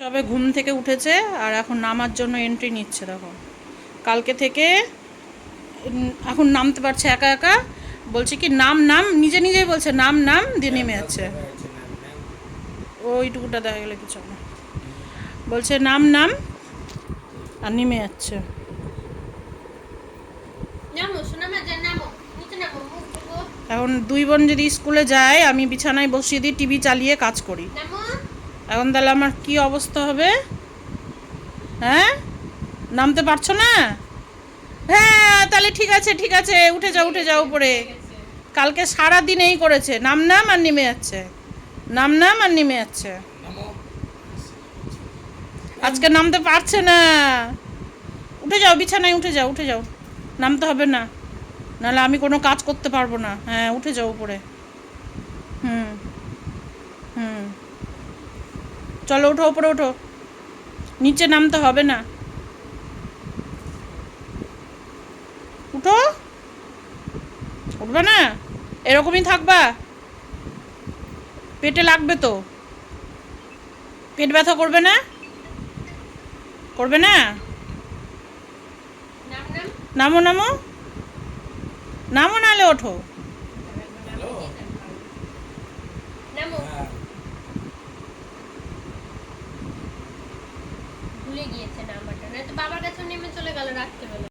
সবে ঘুম থেকে উঠেছে আর এখন নামার জন্য এন্ট্রি নিচ্ছে দেখো। কালকে থেকে এখন নামতে পারছে একা একা। বলছে কি নাম নাম নিজে নিজেই বলছে নাম নাম দিয়ে নেমে যাচ্ছে। ওইটুকুটা দেখা গেলে কিছু না। বলছে নাম নাম আর নেমে যাচ্ছে। এখন দুই বোন যদি স্কুলে যায় আমি বিছানায় বসিয়ে দিই টিভি চালিয়ে কাজ করি। এখন তাহলে আমার কি অবস্থা হবে? হ্যাঁ? নামতে পারছ না? হ্যাঁ তাহলে ঠিক আছে ঠিক আছে উঠে যাও উঠে যাও উপরে। কালকে সারা দিন এই করেছে। নাম নাম আর নেমে যাচ্ছে। নাম নাম আর নেমে যাচ্ছে। আজকে নামতে পারছে না। উঠে যাও বিছানায় উঠে যাও উঠে যাও। নামতে হবে না। নাহলে আমি কোনো কাজ করতে পারব না। হ্যাঁ উঠে যাও উপরে। হুম হুম। চলো ওঠো উপরে ওঠো। নিচে নামতে হবে না। উঠো। উঠবে না? এরকমই থাকবা? পেটে লাগবে তো। পেট ব্যথা করবে না? করবে না? নাম নাম। নামো নামো নামো নালে ওঠো নামো ভুলে গিয়েছে নাম্বারটা না তো বাবার কাছে নেমে চলে গেল রাখতে বলে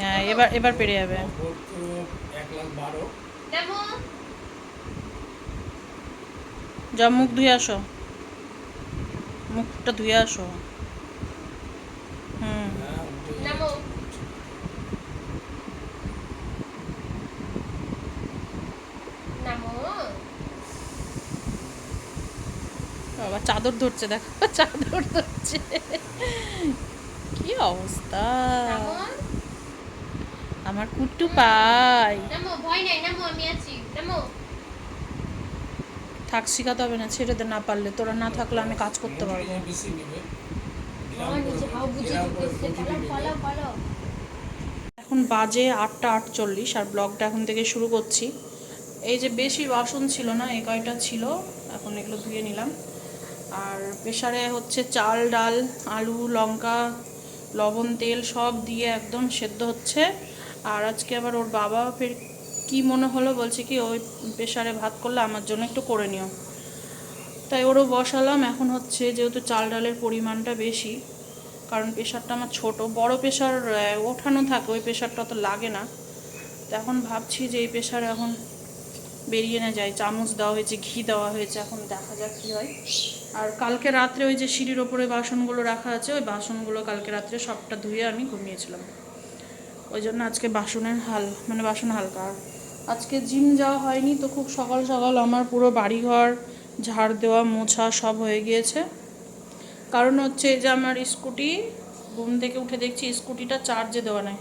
হ্যাঁ এবার এবার পেরে যাবে। যা মুখ ধুয়ে আসো। মুখটা ধুয়ে আসো। হুম। হ্যাঁ উঠে নামো নামো বাবা চাদর ধরছে দেখো। চাদর ধরছে। কি অবস্থা? আমার কুট্টু পাই। ভয় নাই নামো আমি আছি নামো থাক শিখাতে হবে না ছেড়ে দে না পারলে। তোরা না থাকলে আমি কাজ করতে পারব। এখন বাজে আটটা আটচল্লিশ আর ব্লগটা এখন থেকে শুরু করছি। এই যে বেশি বাসন ছিল না এই কয়টা ছিল এখন এগুলো ধুয়ে নিলাম। আর প্রেশারে হচ্ছে চাল ডাল আলু লঙ্কা লবণ, তেল সব দিয়ে একদম সেদ্ধ হচ্ছে। আর আজকে আবার ওর বাবা ফের কী মনে হলো বলছে কি, ওই প্রেশারে ভাত করলে আমার জন্য একটু করে নিও। তাই ওরও বসালাম। এখন হচ্ছে যেহেতু চাল ডালের পরিমাণটা বেশি, কারণ প্রেশারটা আমার ছোট। বড় প্রেশার ওঠানো থাকে, ওই প্রেশারটা তো লাগে না। তো এখন ভাবছি যে এই প্রেশার এখন বেরিয়ে না যায়। চামচ দেওয়া হয়েছে, ঘি দেওয়া হয়েছে। এখন দেখা যাক কী হয়। আর কালকে রাত্রে ওই যে সিঁড়ির ওপরে বাসনগুলো রাখা আছে, ওই বাসনগুলো কালকে রাত্রে সবটা ধুয়ে আমি ঘুমিয়েছিলাম। ওই জন্য আজকে বাসনের হাল মানে বাসন হালকা। আজকে জিম যাওয়া হয়নি তো খুব সকাল সকাল আমার পুরো বাড়িঘর, ঝাড় দেওয়া, মোছা সব হয়ে গিয়েছে। কারণ হচ্ছে যে আমার স্কুটি, ঘুম থেকে উঠে দেখছি স্কুটিটা চার্জে দেওয়া নাই।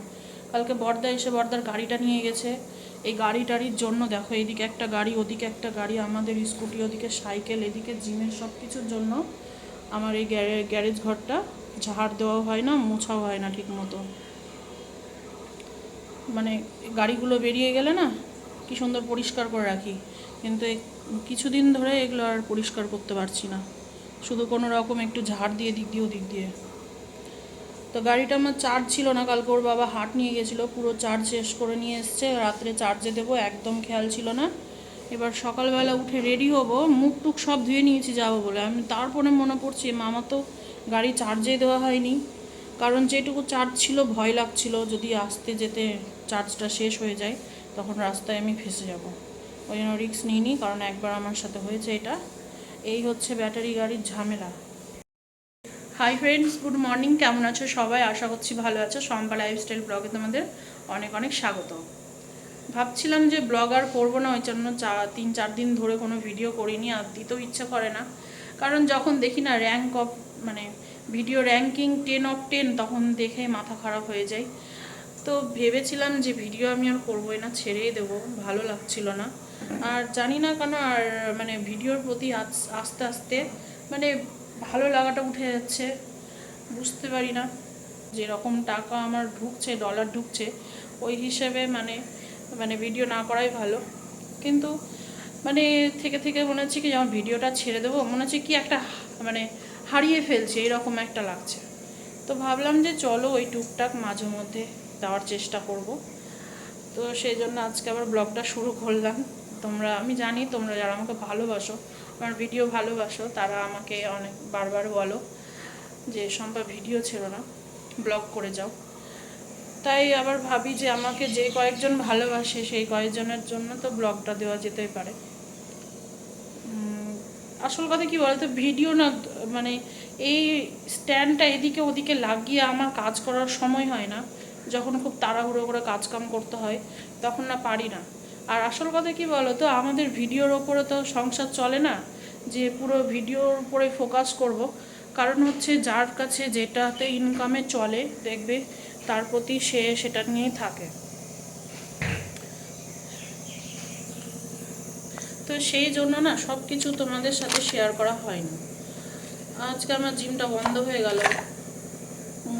কালকে বর্দা এসে বর্দার গাড়িটা নিয়ে গেছে। এই গাড়ি টাড়ির জন্য দেখো এদিকে একটা গাড়ি, ওদিকে একটা গাড়ি, আমাদের স্কুটি, ওদিকে সাইকেল, এদিকে জিমের সব কিছুর জন্য আমার এই গ্যারে- গ্যারেজ ঘরটা ঝাড় দেওয়া হয় না, মোছাও হয় না ঠিক মতো মানে গাড়িগুলো বেরিয়ে গেলে না কি সুন্দর পরিষ্কার করে রাখি, কিন্তু কিছুদিন ধরে এগুলো আর পরিষ্কার করতে পারছি না। শুধু কোনো রকম একটু ঝাড় দিয়ে, দিক দিয়ে, ওদিক দিয়ে। তো গাড়িটা আমার চার্জ ছিল না, কালকে ওর বাবা হাট নিয়ে গেছিল, পুরো চার্জ শেষ করে নিয়ে এসছে, রাত্রে চার্জে দেবো, একদম খেয়াল ছিল না। এবার সকালবেলা উঠে রেডি হব, মুখ টুক সব ধুয়ে নিয়েছি যাব বলে। আমি তারপরে মনে পড়ছি, মামা তো গাড়ি চার্জে দেওয়া হয়নি, কারণ যেটুকু চার্জ ছিল ভয় লাগছিল, যদি আসতে যেতে চার্জটা শেষ হয়ে যায়, তখন রাস্তায় আমি ফেসে যাব। ওই জন্য রিক্স নিইনি, কারণ একবার আমার সাথে হয়েছে এটা। এই হচ্ছে ব্যাটারি গাড়ির ঝামেলা। হাই ফ্রেন্ডস গুড মর্নিং কেমন আছো সবাই? আশা করছি ভালো আছো। সম্পা লাইফস্টাইল ব্লগে তোমাদের অনেক অনেক স্বাগত। ভাবছিলাম যে ব্লগ আর করব না, ওই জন্য চা, তিন চার দিন ধরে কোনো ভিডিও করিনি, আর দিতেও ইচ্ছা করে না। কারণ যখন দেখি না র্যাঙ্ক অফ মানে video ranking ten of ten তখন দেখে মাথা খারাপ হয়ে যায়। তো ভেবেছিলাম যে ভিডিও আমি আর করবোই না, ছেড়েই দেবো, ভালো লাগছিল না। আর জানি না কেন, আর মানে ভিডিওর প্রতি আস্তে আস্তে মানে ভালো লাগাটা উঠে যাচ্ছে। বুঝতে পারি না যেরকম টাকা আমার ঢুকছে ডলার ঢুকছে, ওই হিসেবে মানে মানে ভিডিও না করাই ভালো। কিন্তু মানে থেকে থেকে মনে হচ্ছে কি যখন ভিডিওটা ছেড়ে দেবো, মনে হচ্ছে কি একটা মানে হারিয়ে ফেলছে, এরকম একটা লাগছে। তো ভাবলাম যে চলো ওই টুকটাক মাঝে মধ্যে দেওয়ার চেষ্টা করব। তো সেই জন্য আজকে আবার ব্লগটা শুরু করলাম। তোমরা, আমি জানি তোমরা যারা আমাকে ভালোবাসো আমার ভিডিও ভালোবাসো, তারা আমাকে অনেক বারবার বলো যে সম্ভব ভিডিও ছিল না, ব্লগ করে যাও। তাই আবার ভাবি যে, আমাকে যে কয়েকজন ভালোবাসে, সেই কয়েকজনের জন্য তো ব্লগটা দেওয়া যেতেই পারে। আসল কথা কি বলতো, ভিডিও না মানে এই স্ট্যান্ডটা এদিকে ওদিকে লাগিয়ে আমার কাজ করার সময় হয় না। যখন খুব তাড়াহুড়ো করে কাজ কাম করতে হয়, তখন না পারি না। আর আসল কথা কি বলো তো আমাদের ভিডিওর ওপরে তো সংসার চলে না, যে পুরো ভিডিওর উপরে ফোকাস করব। কারণ হচ্ছে যার কাছে যেটাতে ইনকামে চলে, দেখবে তার প্রতি সে সেটা নিয়েই থাকে। তো সেই জন্য না সব কিছু তোমাদের সাথে শেয়ার করা হয়নি। আজকে আমার জিমটা বন্ধ হয়ে গেল।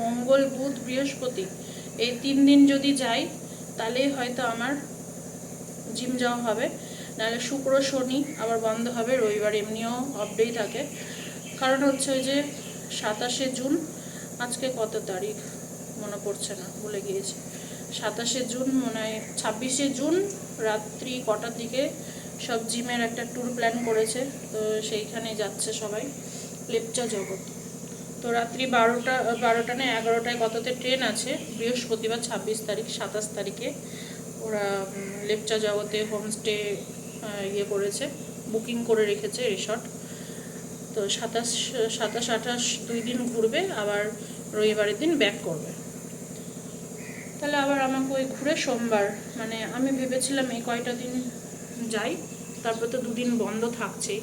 মঙ্গল, বুধ, বৃহস্পতি, এই তিন দিন যদি যাই, তাহলেই হয়তো আমার জিম যাওয়া হবে, নাহলে শুক্র শনি আবার বন্ধ হবে, রবিবার এমনিও অফডেই থাকে। কারণ হচ্ছে ওই যে সাতাশে জুন, আজকে কত তারিখ? মনে পড়ছে না, ভুলে গিয়েছি। সাতাশে জুন মনে হয়, ছাব্বিশে জুন, রাত্রি কটার দিকে সব জিমের একটা ট্যুর প্ল্যান করেছে, তো সেইখানে যাচ্ছে সবাই, লেপচা জগৎ। তো রাত্রি বারোটা বারোটা না এগারোটায় কততে ট্রেন আছে? বৃহস্পতিবার ছাব্বিশ তারিখ, সাতাশ তারিখে। ওরা লেপচা জগতে হোমস্টে ইয়ে করেছে বুকিং করে রেখেছে রিসর্ট তো সাতাশ সাতাশ, আঠাশ দুই দিন ঘুরবে, আবার রবিবারের দিন ব্যাক করবে। তাহলে আবার আমাকে ওই ঘুরে সোমবার মানে আমি ভেবেছিলাম এই কয়টা দিন যাই, তারপর তো দুদিন বন্ধ থাকছেই।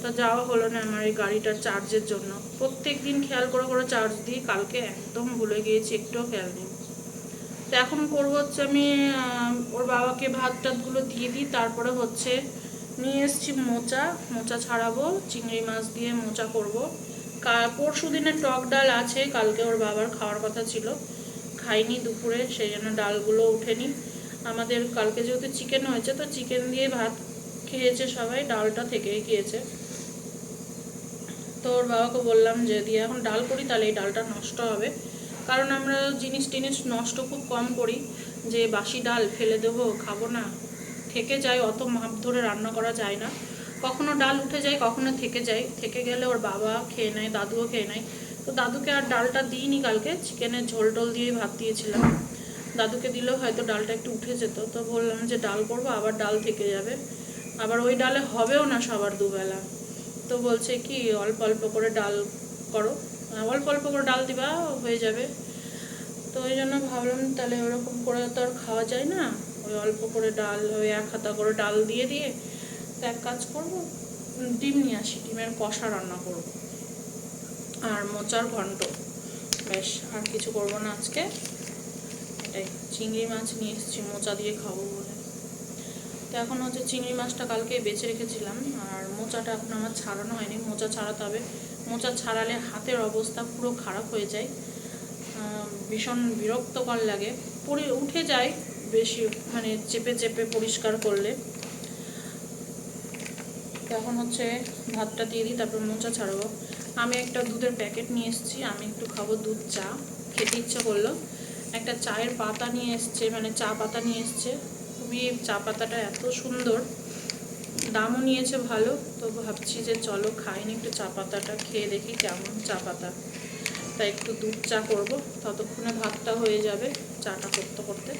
তা যাওয়া হলো না আমার এই গাড়িটার চার্জের জন্য। প্রত্যেক দিন খেয়াল করে করে চার্জ দিই, কালকে একদম ভুলে গিয়েছি, একটুও খেয়াল নেই। তো এখন করব হচ্ছে আমি ওর বাবাকে ভাত টাতগুলো দিয়ে দিই, তারপরে হচ্ছে নিয়ে এসেছি মোচা। মোচা ছাড়াবো, চিংড়ি মাছ দিয়ে মোচা করব। পরশু দিনে টক ডাল আছে, কালকে ওর বাবার খাওয়ার কথা ছিল। খাইনি দুপুরে, সেই জন্য ডালগুলো উঠেনি। আমাদের কালকে যেহেতু চিকেন হয়েছে, তো চিকেন দিয়ে ভাত খেয়েছে সবাই, ডালটা থেকেই গিয়েছে তো ওর বাবাকে বললাম যে, দিয়ে এখন ডাল করি, তাহলে এই ডালটা নষ্ট হবে। কারণ আমরা জিনিস টিনিস নষ্ট খুব কম করি। যে বাসি ডাল ফেলে দেবো, খাব না। থেকে যায়, অত মাপ ধরে রান্না করা যায় না। কখনো ডাল উঠে যায়, কখনো থেকে যায়। থেকে গেলে ওর বাবা খেয়ে নেয়, দাদুও খেয়ে নেয়। তো দাদুকে আর ডালটা দিইনি কালকে চিকেনের ঝোল টোল দিয়েই ভাত দিয়েছিলাম। দাদুকে দিলেও হয়তো ডালটা একটু উঠে যেত। তো বললাম যে ডাল করব, আবার ডাল থেকে যাবে। আবার ওই ডালে হবেও না সবার দুবেলা। তো বলছে কি, অল্প অল্প করে ডাল করো। অল্প অল্প করে ডাল দিবা, হয়ে যাবে। তো ওই জন্য ভাবলাম তাহলে ওরকম করে তো আর খাওয়া যায় না। ওই অল্প করে ডাল, ওই এক হাতা করে ডাল দিয়ে দিয়ে তো এক কাজ করব, ডিম নিয়ে আসি, ডিমের কষা রান্না করব। আর মোচার ঘন্ট, বেশ, আর কিছু করব না আজকে। এটাই, চিংড়ি মাছ নিয়ে এসেছি, মোচা দিয়ে খাব বলে। তো এখন হচ্ছে চিংড়ি মাছটা কালকে বেছে রেখেছিলাম, আর মোচাটা এখন আমার ছাড়ানো হয়নি, মোচা ছাড়াতে হবে। মোচা ছাড়ালে হাতের অবস্থা পুরো খারাপ হয়ে যায়। ভীষণ বিরক্তকর লাগে। পরে উঠে যায় বেশি মানে চেপে চেপে পরিষ্কার করলে। এখন হচ্ছে ভাতটা দিয়ে দিই, তারপর মোচা ছাড়াবো। আমি একটা দুধের প্যাকেট নিয়ে এসেছি, আমি একটু খাব দুধ, চা। খেতে ইচ্ছা করল। একটা চায়ের পাতা নিয়ে এসছে মানে চা পাতা নিয়ে এসছে। খুবই চা পাতাটা এত সুন্দর। দামও নিয়েছে ভালো তো ভাবছি যে চলো খাইনি একটু চা পাতাটা খেয়ে দেখি কেমন চা পাতা। তাই একটু দুধ চা করব, ততক্ষণে ভাতটা হয়ে যাবে চাটা করতে করতে।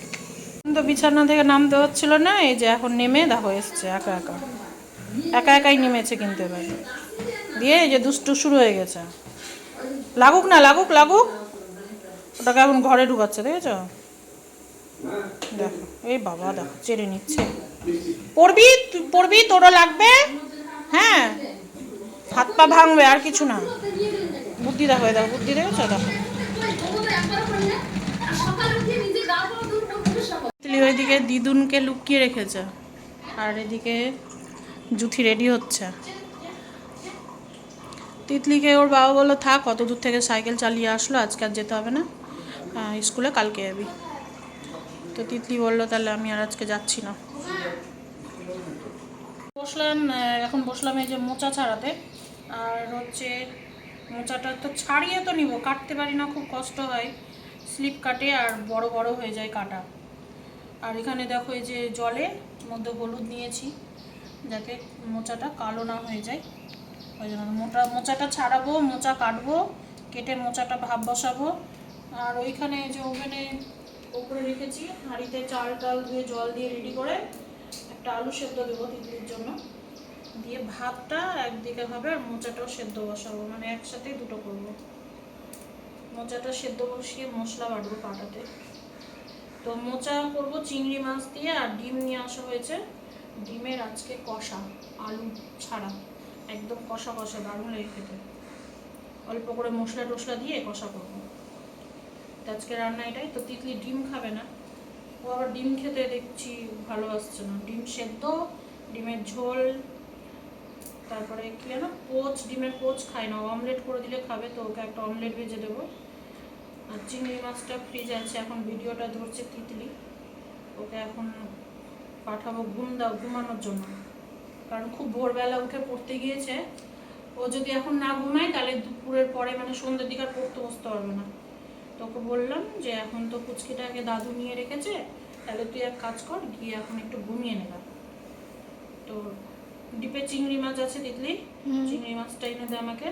তো বিছানা থেকে নামতে হচ্ছিল না, এই যে এখন নেমে দেখো এসছে একা একা। একা একাই নেমেছে কিন্তু এবার। দিয়ে এই যে দুষ্টু শুরু হয়ে গেছে। লাগুক না, লাগুক লাগুক। ওটাকে এখন ঘরে ঢুকাচ্ছে, দেখেছ? দেখো, এই বাবা দেখো, চেড়ে নিচ্ছে। পড়বি পড়বি, তোরও লাগবে। হ্যাঁ। হাত পা ভাঙবে, আর কিছু না। বুদ্ধি দেখো দেখো, বুদ্ধি দেখো। তিতলি ওইদিকে দিদুনকে লুকিয়ে রেখেছে, আর এদিকে জুথি রেডি হচ্ছে। তিতলিকে ওর বাবা বলল, থাক কত দূর থেকে সাইকেল চালিয়ে আসলো, আজকে আর যেতে হবে না। স্কুলে কালকে যাবি। তো তিতলি বলল, তাহলে আমি আর আজকে যাচ্ছি না। বসলাম এখন বসলাম এই যে মোচা ছাড়াতে। আর হচ্ছে মোচাটা তো ছাড়িয়ে তো নিব, কাটতে পারি না, খুব কষ্ট হয়। স্লিপ কাটে আর বড় বড় হয়ে যায় কাটা। আর এখানে দেখো এই যে জলে মধ্যে হলুদ নিয়েছি, যাতে মোচাটা কালো না হয়ে যায়। ওই জন্য মোটা, মোচাটা ছাড়াবো, মোচা কাটবো, কেটে মোচাটা ভাব বসাবো। আর ওইখানে যে ওভেনে উপরে রেখেছি, হাঁড়িতে চাল টাল ধুয়ে জল দিয়ে রেডি করে একটা আলু সেদ্ধ দেবো তিতলির জন্য। দিয়ে ভাতটা একদিকে হবে আর মোচাটাও সেদ্ধ বসাবো মানে একসাথেই দুটো করব। মোচাটা সেদ্ধ বসিয়ে মশলা বাটবো পাটাতে। তো মোচা করব চিংড়ি মাছ দিয়ে আর ডিম নিয়ে আসা হয়েছে। ডিমের আজকে কষা, আলু ছাড়া। একদম কষা কষা, দারুণ লেগে খেতে। অল্প করে মশলা টশলা দিয়ে কষা করব। আজকে রান্না এটাই, তো তিতলি ডিম খাবে না। ও আবার ডিম খেতে দেখছি ভালো আসছে না। ডিম সেদ্ধ, ডিমের ঝোল, তারপরে কি যেন পোচ, ডিমের পোচ খায় না। অমলেট করে দিলে খাবে তো, ওকে একটা অমলেট ভেজে দেবো। আর চিংড়ি মাছটা ফ্রিজে আছে, এখন ভিডিওটা ধরছে তিতলি। ওকে এখন পাঠাবো ঘুম দাও, ঘুমানোর জন্য। কারণ খুব ভোরবেলা উঠে পড়তে গিয়েছে। ও যদি এখন না ঘুমায়, তাহলে দুপুরের পরে মানে সন্ধ্যের দিকে আর পড়তে বসতে পারবে না। তোকে বললাম যে এখন তো পুচকিটাকে দাদু নিয়ে রেখেছে তাহলে তুই এক কাজ কর গিয়ে এখন একটু ঘুমিয়ে নেবা তো ডিপে চিংড়ি মাছ আছে তিতলি চিংড়ি মাছটা এনে দে আমাকে।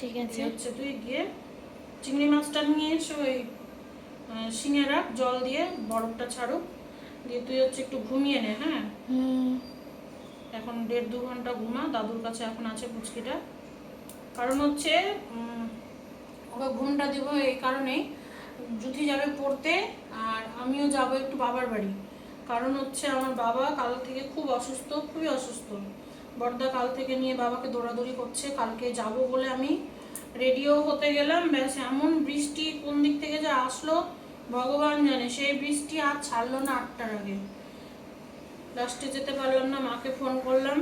ঠিক আছে। হচ্ছে তুই গিয়ে চিংড়ি মাছটা নিয়ে এসে ওই শিঙে রাখ জল দিয়ে বরফটা ছাড়ুক। দিয়ে তুই হচ্ছে একটু ঘুমিয়ে নে হ্যাঁ? এখন দেড় দু ঘণ্টা ঘুমা দাদুর কাছে এখন আছে পুচকিটা। কারণ হচ্ছে ওকে ঘুমটা দিব এই কারণেই। জুথি যাবে পড়তে আর আমিও যাব একটু বাবার বাড়ি। কারণ হচ্ছে আমার বাবা কাল থেকে খুব অসুস্থ, খুবই অসুস্থ। বর্দা কাল থেকে নিয়ে বাবাকে দৌড়াদৌড়ি করছে, কালকে যাব বলে আমি রেডিও হতে গেলাম। ব্যাস, এমন বৃষ্টি কোন দিক থেকে যে আসলো, ভগবান জানে। সেই বৃষ্টি আর ছাড়লো না আটটার আগে। লাস্টে যেতে পারলাম না, মাকে ফোন করলাম।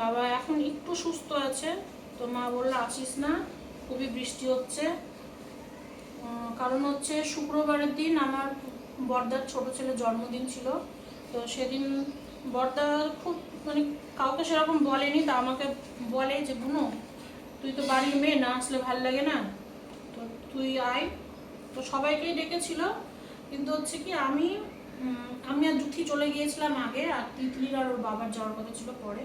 বাবা এখন একটু সুস্থ আছে। তো মা বলল, আসিস না, খুবই বৃষ্টি হচ্ছে। কারণ হচ্ছে শুক্রবারের দিন আমার বর্দার ছোট ছেলের জন্মদিন ছিল। তো সেদিন বর্দা খুব মানে কাউকে সেরকম বলেনি, তা আমাকে বলে যে, বুনো, তুই তো বাড়ির মেয়ে, না আসলে ভালো লাগে না। তো তুই আয়। তো সবাইকেই ডেকেছিল। কিন্তু হচ্ছে কি, আমি আমি আর জুথি চলে গিয়েছিলাম আগে, আর তিতলির আর ওর বাবার যাওয়ার কথা ছিল পরে।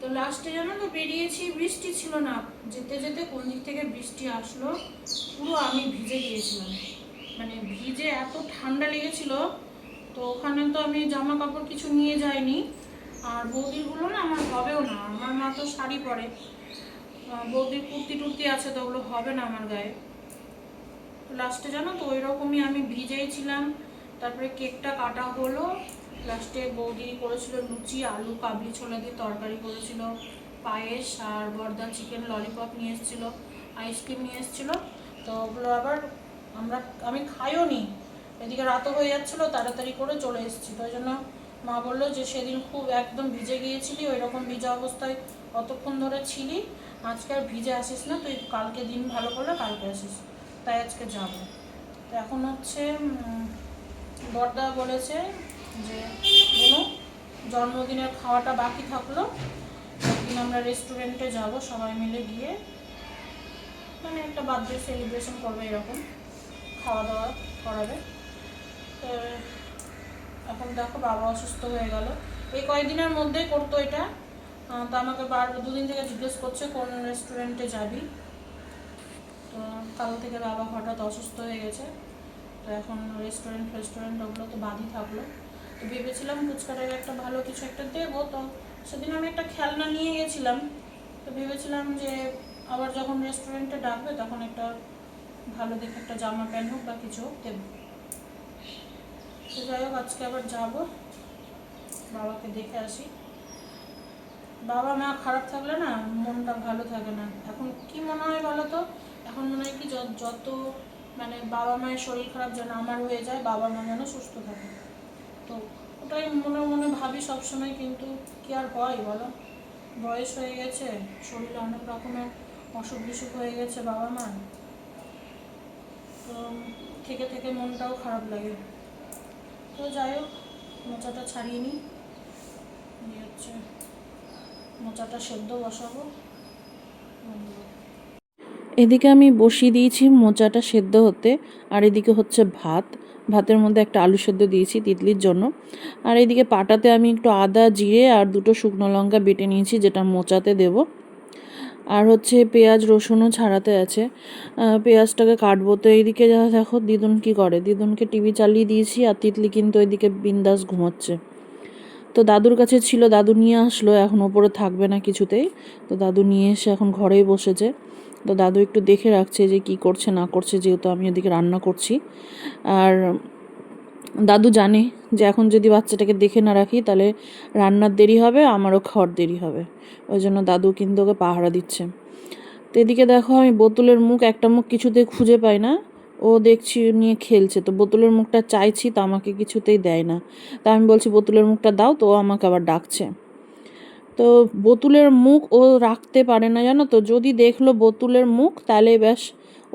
তো লাস্টে জানো তো বেরিয়েছি, বৃষ্টি ছিল না। যেতে যেতে কোন দিক থেকে বৃষ্টি আসলো, পুরো আমি ভিজে গিয়েছিলাম। মানে ভিজে এত ঠান্ডা লেগেছিল, তো ওখানে তো আমি জামা কাপড় কিছু নিয়ে যাইনি। আর বৌদিরগুলো না আমার হবেও না, আমার মা তো শাড়ি পরে। বৌদির কুর্তি টুর্তি আছে তো ওগুলো হবে না আমার গায়ে। লাস্টে জানো তো ওই রকমই আমি ভিজেই ছিলাম। তারপরে কেকটা কাটা হলো লাস্টে বৌদি করেছিল লুচি, আলু, কাবলি ছোলা দিয়ে তরকারি করেছিল, পায়েস আর বর্দা চিকেন ললিপপ নিয়ে এসেছিল আইসক্রিম নিয়ে এসেছিল। তো ওগুলো আবার আমরা, আমি খাইও নি। এদিকে রাতও হয়ে যাচ্ছিল, তাড়াতাড়ি করে চলে এসেছি। তো ওই জন্য মা বলল যে সেদিন খুব একদম ভিজে গিয়েছিলি ওই রকম ভিজা অবস্থায় অতক্ষণ ধরে ছিলি। আজকে আর ভিজে আসিস না, তুই কালকে দিন ভালো করলে কালকে আসিস। তাই আজকে যাব। তো এখন হচ্ছে বড়দা বলেছে যে কোনো জন্মদিনের খাওয়াটা বাকি থাকল, একদিন আমরা রেস্টুরেন্টে যাব, সবাই মিলে গিয়ে মানে একটা বার্থডে সেলিব্রেশন করবে এরকম খাওয়া দাওয়া করাবে। তো এখন দেখো বাবা অসুস্থ হয়ে গেল। এই কয়েকদিনের মধ্যেই করতো এটা? তো আমাকে বার দুদিন থেকে জিজ্ঞেস করছে কোন রেস্টুরেন্টে যাবি। তো কাল থেকে বাবা হঠাৎ অসুস্থ হয়ে গেছে। তো এখন রেস্টুরেন্ট ফেস্টুরেন্ট ওগুলো তো বাদই থাকল। ভেবেছিলাম ফুচকাটাকে একটা ভালো কিছু একটা দেবো, তো সেদিন আমি একটা খেলনা নিয়ে গেছিলাম। তো ভেবেছিলাম যে আবার যখন রেস্টুরেন্টে ডাকবে তখন একটা ভালো দেখে একটা জামা প্যান্ট হোক বা কিছু হোক দেবো। তো যাই হোক, আজকে আবার যাব। বাবাকে দেখে আসি। বাবা মা খারাপ থাকলে না মনটা ভালো থাকে না। এখন কি মনে হয় বলো তো? এখন মনে হয় কি যত মানে বাবা মায়ের শরীর খারাপ যেন আমার হয়ে যায়, বাবা মা যেন সুস্থ থাকে। তো ওটাই মনে মনে ভাবি সবসময় কিন্তু কি আর হয় বলো? বয়স হয়ে গেছে, শরীরে অনেক রকমের অসুখ বিসুখ হয়ে গেছে বাবা মার। তো থেকে থেকে মনটাও খারাপ লাগে। তো যাই হোক, মোচাটা ছাড়িয়ে নিই। দিয়ে হচ্ছে মোচাটা সেদ্ধ বসাবো। এদিকে আমি বসিয়ে দিয়েছি মোচাটা সেদ্ধ হতে, আর এদিকে হচ্ছে ভাত। ভাতের মধ্যে একটা আলু সেদ্ধ দিয়েছি তিতলির জন্য। আর এদিকে পাটাতে আমি একটু আদা, জিরে আর দুটো শুকনো লঙ্কা বেটে নিয়েছি, যেটা মোচাতে দেব। আর হচ্ছে পেঁয়াজ, রসুনও ছাড়াতে আছে। পেঁয়াজটাকে কাটবো। তো এইদিকে যা, দেখো দিদুন কি করে। দিদুনকে টিভি চালিয়ে দিয়েছি, আর তিতলি কিন্তু এদিকে বিন্দাস ঘুমোচ্ছে। তো দাদুর কাছে ছিল, দাদু নিয়ে আসলো, এখন ওপরে থাকবে না কিছুতেই। তো দাদু নিয়ে এসে এখন ঘরেই বসেছে। তো দাদু একটু দেখে রাখছে যে কি করছে, না করছে, যেহেতু আমি ওদিকে রান্না করছি। আর দাদু জানে যে এখন যদি বাচ্চাটাকে দেখে না রাখি, তাহলে রান্নার দেরি হবে, আমারও খাওয়ার দেরি হবে। ওই জন্য দাদু কিন্তু ওকে পাহারা দিচ্ছে। তো এদিকে দেখো, আমি বোতলের মুখ, একটা মুখ কিছুতে খুঁজে পাই না। ও দেখছি, নিয়ে খেলছে। তো বোতলের মুখটা চাইছি, তো আমাকে কিছুতেই দেয় না। তা আমি বলছি, বোতলের মুখটা দাও। তো ও আমাকে আবার ডাকছে। তো বোতলের মুখ ও রাখতে পারে না, জানো তো? যদি দেখল বোতলের মুখ, তাহলে ব্যাস।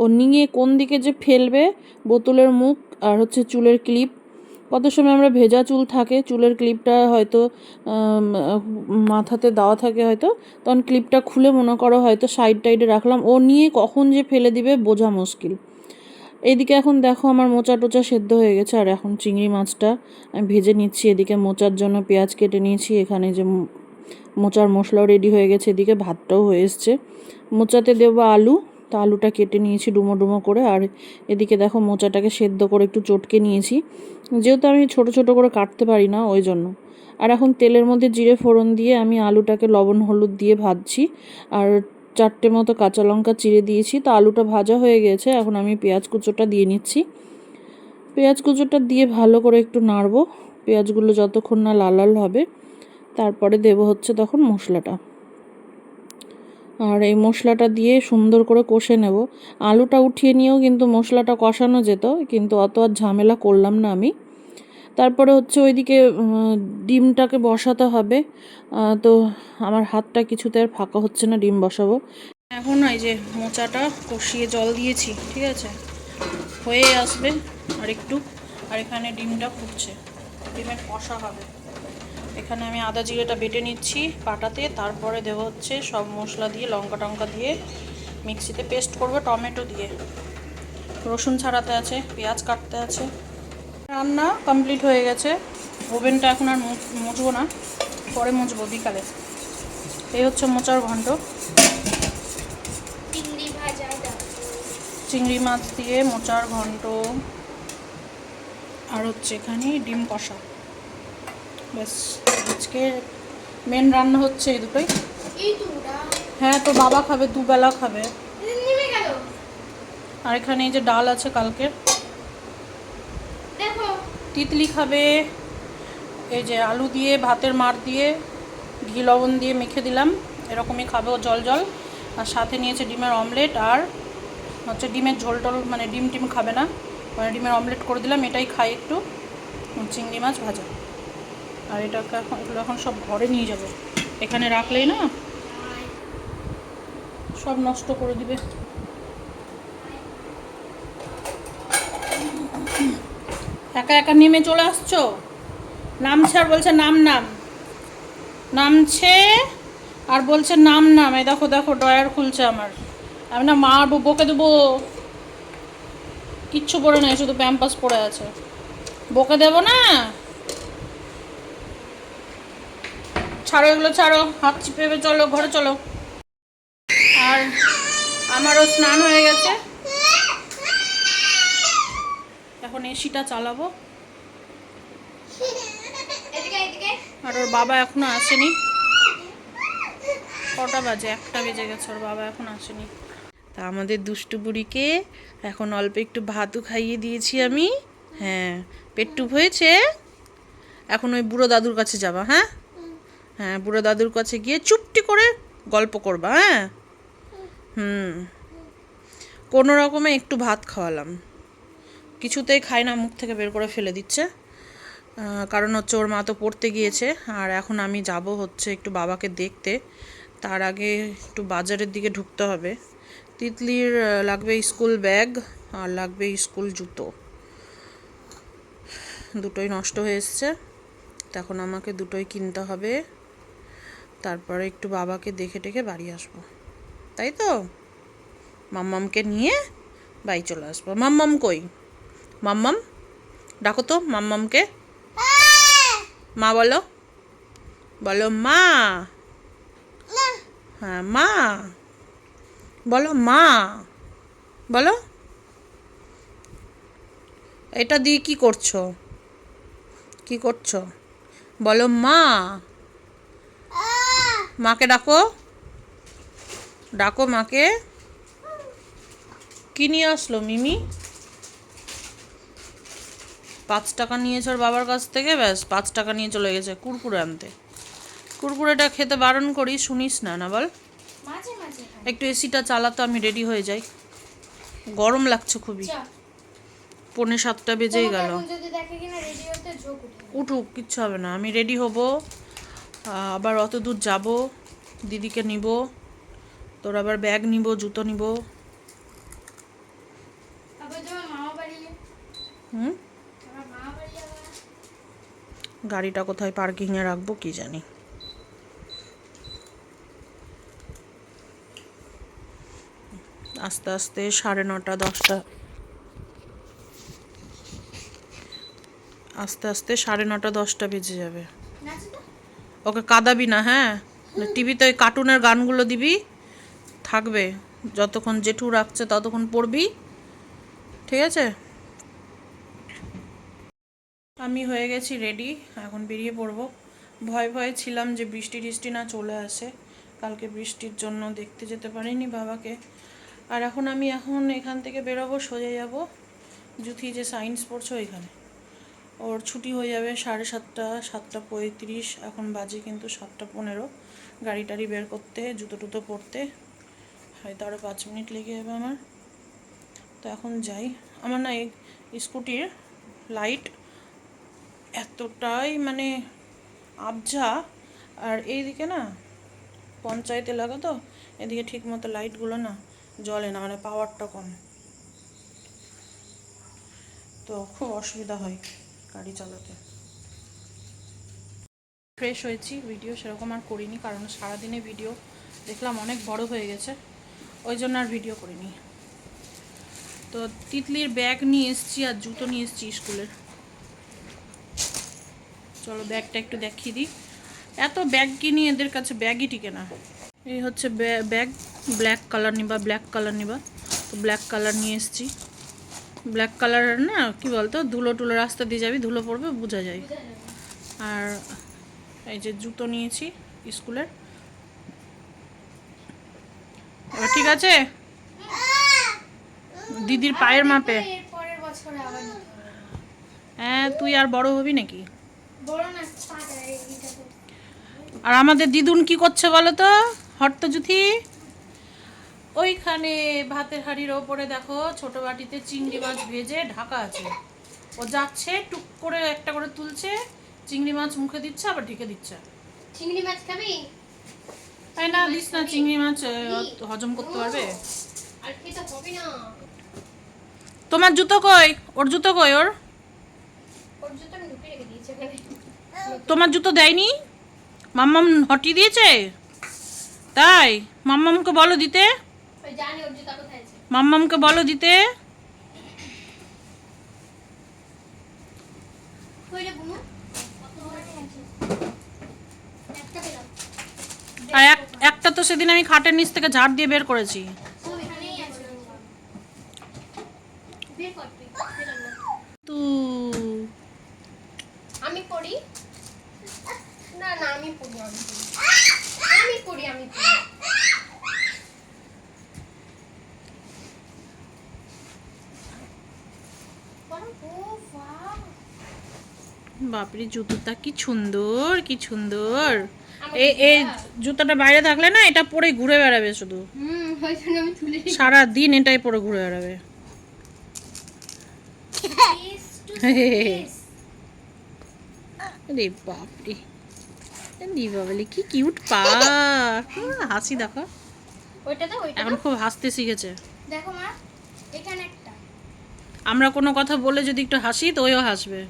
ও নিয়ে কোন দিকে যে ফেলবে, বোতলের মুখ আর হচ্ছে চুলের ক্লিপ। কত সময় আমরা ভেজা চুল থাকে, চুলের ক্লিপটা হয়তো মাথাতে দেওয়া থাকে হয়তো, তখন ক্লিপটা খুলে মনে করো হয়তো সাইড টাইডে রাখলাম। ও নিয়ে কখন যে ফেলে দিবে, বোঝা মুশকিল। এদিকে এখন দেখো আমার মোচা টোচা সেদ্ধ হয়ে গেছে, আর এখন চিংড়ি মাছটা আমি ভেজে নিচ্ছি। এদিকে মোচার জন্য পেঁয়াজ কেটে নিয়েছি, এখানে যে মোচার মশলাও রেডি হয়ে গেছে, এদিকে ভাতটাও হয়ে এসছে। মোচাতে দেবো আলু, তো আলুটা কেটে নিয়েছি ডুমো ডুমো করে, আর এদিকে দেখো মোচাটাকে সেদ্ধ করে একটু চটকে নিয়েছি। যেহেতু আমি ছোট ছোট করে কাটতে পারি না, ওই জন্য। আর এখন তেলের মধ্যে জিরে ফোড়ন দিয়ে আমি আলুটাকে লবণ হলুদ দিয়ে ভাজছি, আর চারটে মতো কাঁচা লঙ্কা চিড়ে দিয়েছি। তো আলুটা ভাজা হয়ে গেছে, এখন আমি পেঁয়াজ কুচোটা দিয়ে নিচ্ছি। পেঁয়াজ কুচোটা দিয়ে ভালো করে একটু নাড়বো, পেঁয়াজগুলো যতক্ষণ না লাল লাল হবে। তারপরে দেব হচ্ছে তখন মশলাটা। আর এই মশলাটা দিয়ে সুন্দর করে কষে নেব। আলুটা উঠিয়ে নিয়েও কিন্তু মশলাটা কষানো যেত, কিন্তু অত আর ঝামেলা করলাম না আমি। তারপরে হচ্ছে ওইদিকে ডিমটাকে বসাতে হবে। তো আমার হাতটা কিছুতে আর ফাঁকা হচ্ছে না, ডিম বসাবো। এখন এই যে মোচাটা কষিয়ে জল দিয়েছি, ঠিক আছে? হয়ে আসবে আর একটু আর এখানে ডিমটা ফুটছে। ডিমের কষা হবে। এখানে আমি আদা জিরেটা বেটে নিচ্ছি পাটাতে তারপরে দেব হচ্ছে সব মশলা দিয়ে লঙ্কা টঙ্কা দিয়ে মিক্সিতে পেস্ট করব টমেটো দিয়ে। রসুন ছাড়াতে আছে পেঁয়াজ কাটতে আছে। রান্না কমপ্লিট হয়ে গেছে। ওভেনটা এখন আর মুছ- মুছবো না পরে মুছবো বিকালে। এই হচ্ছে মোচার ঘন্ট চিংড়ি চিংড়ি মাছ দিয়ে মোচার ঘন্ট আর হচ্ছে এখানে ডিম কষা। ব্যাস আজকে মেন রান্না হচ্ছে এই দুটোই। হ্যাঁ তো বাবা খাবে দুবেলা খাবে। আর এখানে এই যে ডাল আছে কালকের দেখো। তিতলি খাবে এই যে আলু দিয়ে ভাতের মার দিয়ে ঘি লবণ দিয়ে মেখে দিলাম। এরকমই খাবে ও জল জল। আর সাথে নিয়েছে ডিমের অমলেট আর হচ্ছে ডিমের ঝোল টল মানে ডিম টিম খাবে না। মানে ডিমের অমলেট করে দিলাম এটাই খাই একটু। চিংড়ি মাছ ভাজা। আর এটাকে এখন এগুলো এখন সব ঘরে নিয়ে যাবে। এখানে রাখলেই না সব নষ্ট করে দিবে। একা একা নেমে চলে আসছো? নামছে আর বলছে নাম নাম। নামছে আর বলছে নাম নাম। এই দেখো দেখো ডয়ার খুলছে আমার। আমি না মারবো, বকে দেবো। কিচ্ছু পরে নাই, শুধু প্যাম্পাস পরে আছে। বকে দেবো না? ছাড়ো এগুলো ছাড়ো। হাত চিপে চলো ঘরে চলো। আর আমারও স্নান হয়ে গেছে। এখন এসিটা চালাবো। আর ওর বাবা এখনও আসেনি। কটা বাজে? একটা বেজে গেছে ওর বাবা এখন আসেনি। তা আমাদের দুষ্টু বুড়িকে এখন অল্প একটু ভাতও খাইয়ে দিয়েছি আমি। হ্যাঁ পেটটুপ হয়েছে। এখন ওই বুড়ো দাদুর কাছে যাবা হ্যাঁ? হ্যাঁ বুড়ো দাদুর কাছে গিয়ে চুপটি করে গল্প করবা হ্যাঁ? হুম। কোনো রকমে একটু ভাত খাওয়ালাম। কিছুতেই খায় না, মুখ থেকে বের করে ফেলে দিচ্ছে। কারণ হচ্ছে ওর মা তো পড়তে গিয়েছে, আর এখন আমি যাব হচ্ছে একটু বাবাকে দেখতে। তার আগে একটু বাজারের দিকে ঢুকতে হবে। তিতলির লাগবে স্কুল ব্যাগ আর লাগবে স্কুল জুতো। দুটোই নষ্ট হয়ে এসছে। তখন আমাকে দুটোই কিনতে হবে। তারপরে একটু বাবাকে দেখে টেখে বাড়ি আসব। তাই তো? মাম্মামকে নিয়ে বাড়ি চলে আসব। মাম্মাম কই? মাম্মাম? ডাকো তো মাম্মামকে। মা বলো। বলো মা। হ্যাঁ মা। বলো মা। বলো। এটা দিয়ে কি করছ? কি করছ? বলো মা। মাকে ডাকো। ডাকো মাকে। কি নিয়ে আসলো মিমি? পাঁচ টাকা নিয়েছে ওর বাবার কাছ থেকে ব্যাস পাঁচ টাকা নিয়ে চলে গেছে কুরকুরে আনতে। কুরকুরেটা খেতে বারণ করি শুনিস না না বল। খাই। একটু এসিটা চালাতো আমি রেডি হয়ে যাই। গরম লাগছে খুবই। পৌনে সাতটা বেজেই গেল। উঠুক কিচ্ছু হবে না। আমি রেডি হব। আবার অত দূর যাব দিদিকে নিব তোর আবার ব্যাগ নিব জুতো নিব। হুম? গাড়িটা কোথায় পার্কিংয়ে রাখব কি জানি। আস্তে আস্তে সাড়ে নটা দশটা। আস্তে আস্তে সাড়ে নটা দশটা বেজে যাবে। ওকে কাঁদাবি না হ্যাঁ? টিভিতে ওই কার্টুনের গানগুলো দিবি, থাকবে। যতক্ষণ জেঠু রাখছে ততক্ষণ পড়বি, ঠিক আছে? আমি হয়ে গেছি রেডি এখন বেরিয়ে পড়ব। ভয় ভয়ে ছিলাম যে বৃষ্টি টিষ্টি না চলে আসে। কালকে বৃষ্টির জন্য দেখতে যেতে পারিনি বাবাকে। আর এখন আমি এখন এখান থেকে বেরোবো, সোজা যাব। জুথি যে সায়েন্স পড়ছো এখানে ওর ছুটি হয়ে যাবে সাড়ে সাতটা সাতটা পঁয়ত্রিশ, এখন বাজে কিন্তু সাতটা পনেরো। গাড়ি টাড়ি বের করতে, জুতো টুতো পরতে। হয়তো আরও পাঁচ মিনিট লেগে যাবে আমার। তো এখন যাই। আমার না এই স্কুটির লাইট এতটাই মানে আবঝা। আর এইদিকে না পঞ্চায়েত এলাকা তো, এদিকে ঠিক মতো লাইটগুলো না জ্বলে না মানে পাওয়ারটা কম। তো খুব অসুবিধা হয়। গাড়ি চালাতে। ফ্রেশ হয়েছি ভিডিও সেরকম আর করিনি, কারণ সারাদিনে ভিডিও দেখলাম অনেক বড় হয়ে গেছে, ওই জন্য আর ভিডিও করিনি। তো তিতলির ব্যাগ নিয়ে এসেছি আর জুতো নিয়ে এসেছি স্কুলের। চলো ব্যাগটা একটু দেখিয়ে দিই। এত ব্যাগ কিনি, এদের কাছে ব্যাগই টিকে না। এই হচ্ছে ব্যা- ব্যাগ ব্ল্যাক কালার নিবা ব্ল্যাক কালার নিবা। তো ব্ল্যাক কালার নিয়ে এসেছি। ব্ল্যাক কালার না, কি বলতো, ধুলো টুলো রাস্তা দিয়ে যাবি, ধুলো পড়বে, বোঝা যায়। আর এই যে জুতো নিয়েছি স্কুলের। ঠিক আছে? দিদির পায়ের মাপে। হ্যাঁ তুই আর বড় হবি নাকি? আর আমাদের দিদুন কি করছে বলো তো হট্ট জুথি ওইখানে ভাতের হাঁড়ির ওপরে দেখো ছোট বাটিতে চিংড়ি মাছ ভেজে ঢাকা আছে। ও যাচ্ছে টুক করে একটা করে তুলছে চিংড়ি মাছ মুখে দিচ্ছে আবার ঢেকে দিচ্ছে। চিংড়ি মাছ খাবি? তাই না দিস না চিংড়ি মাছ হজম করতে পারবে? আর খেতে হবে না। তোমার জুতো কই? ওর জুতো কই ওর? ওর জুতো আমি ঢুকে রেখে দিয়েছি তোমার জুতো দেয়নি? মাম্মাম হটিয়ে দিয়েছে? তাই মাম্মামকে বলো দিতে। মাম্মামকে বলো দিতে। আর এক একটা তো সেদিন আমি খাটের নিচ থেকে ঝাড় দিয়ে বের করেছি। তু। আমি পড়ি? না না আমি পড়ি। আমি পড়ি আমি পড়ো। ও বাহ বাপরে জুতোটা কি সুন্দর কি সুন্দর। এই এই জুতোটা? বাইরে থাকলে না এটা পরে ঘুরে বেড়াবে শুধু। সারা দিন এটাই পরে ঘুরে বেড়াবে। রে বাপরে। বাবলি কি কিউট পা। হাসি দেখো। এখন খুব হাসতে শিখেছে। দেখো মা এখানে একটা। আমরা কোনো কথা বলে যদি একটু হাসি তো ওইও হাসবে।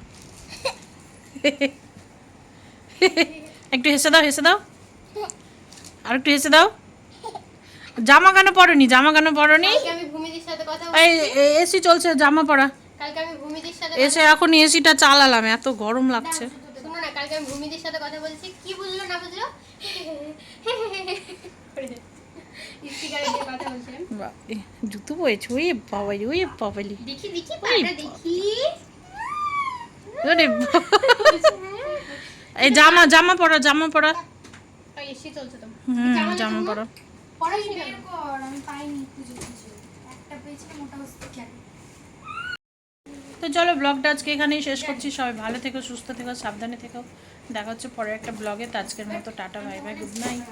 একটু হেসে দাও হেসে দাও। আর একটু হেসে দাও। জামা কেন পরনি জামা কেন পরনি? এসি চলছে জামা পরা। এসে এখন এসিটা চালালাম এত গরম লাগছে। কালকে আমি ভূমিদির সাথে কথা বলছি। কি বুঝলো না বুঝলো? স্পিকারে দিয়ে কথা বলছিলাম। বাহ, এ, জুতো পরেছে ওই বাবালি ওই বাবালি দেখি দেখি দেখি। এই জামা জামা পরা জামা পরা জামা কেন তো চলো ব্লগটা আজকে এখানেই শেষ করছি। সবাই ভালো থেকো, সুস্থ থেকো, সাবধানে থেকো। দেখা হচ্ছে পরে একটা ব্লগে তো আজকের মতো, tata bye bye good night